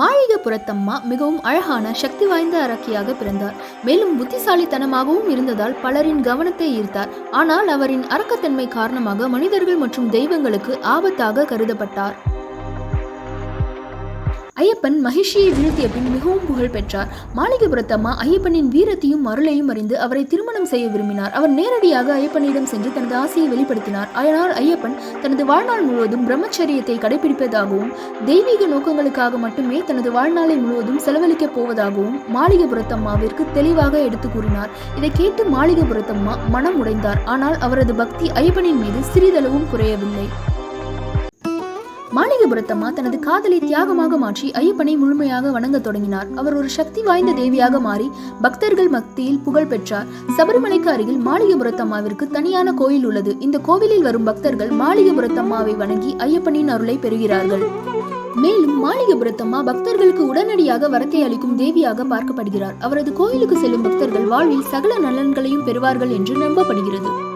மாளிகப்புறத்தம்மா மிகவும் அழகான சக்தி வாய்ந்த அரக்கியாக பிறந்தார். மேலும் புத்திசாலித்தனமாகவும் இருந்ததால் பலரின் கவனத்தை ஈர்த்தார். ஆனால் அவரின் அரக்கத்தன்மை காரணமாக மனிதர்கள் மற்றும் தெய்வங்களுக்கு ஆபத்தாக கருதப்பட்டார். ஐயப்பன் மகிழ்ச்சியை வீழ்த்திய பின் மிகவும் புகழ் பெற்றார். மாளிகபுரத்தம்மா ஐயப்பனின் வீரத்தையும் அருளையும் அறிந்து அவரை திருமணம் செய்ய விரும்பினார். அவர் நேரடியாக ஐயப்பனிடம் சென்று தனது ஆசையை வெளிப்படுத்தினார். ஆனால் ஐயப்பன் தனது வாழ்நாள் முழுவதும் பிரம்மச்சரியத்தை கடைபிடிப்பதாகவும் தெய்வீக நோக்கங்களுக்காக மட்டுமே தனது வாழ்நாளை முழுவதும் செலவழிக்கப் போவதாகவும் மாளிகபுரத்தம்மாவிற்கு தெளிவாக எடுத்து கூறினார். இதை கேட்டு மாளிகபுரத்தம்மா மனம் உடைந்தார். ஆனால் அவரது பக்தி ஐயப்பனின் மீது சிறிதளவும் குறையவில்லை. மாளிகபுரத்தம்மா தனது காதலை தியாகமாக மாற்றி ஐயப்பனை முழுமையாக வணங்க தொடங்கினார். அவர் ஒரு சக்தி வாய்ந்த தேவியாக மாறி பக்தர்கள் மத்தியில் புகழ் பெற்றார். சபரிமலைக்கு அருகில் மாளிகபுரத்தம்மாவிற்கு தனியான கோயில் உள்ளது. இந்த கோவிலில் வரும் பக்தர்கள் மாளிகபுரத்தம்மாவை வணங்கி ஐயப்பனின் அருளை பெறுகிறார்கள். மேலும் மாளிகபுரத்தம்மா பக்தர்களுக்கு உடனடியாக வரத்தை அளிக்கும் தேவியாக பார்க்கப்படுகிறார். அவரது கோயிலுக்கு செல்லும் பக்தர்கள் வாழ்வில் சகல நலன்களையும் பெறுவார்கள் என்று நம்பப்படுகிறது.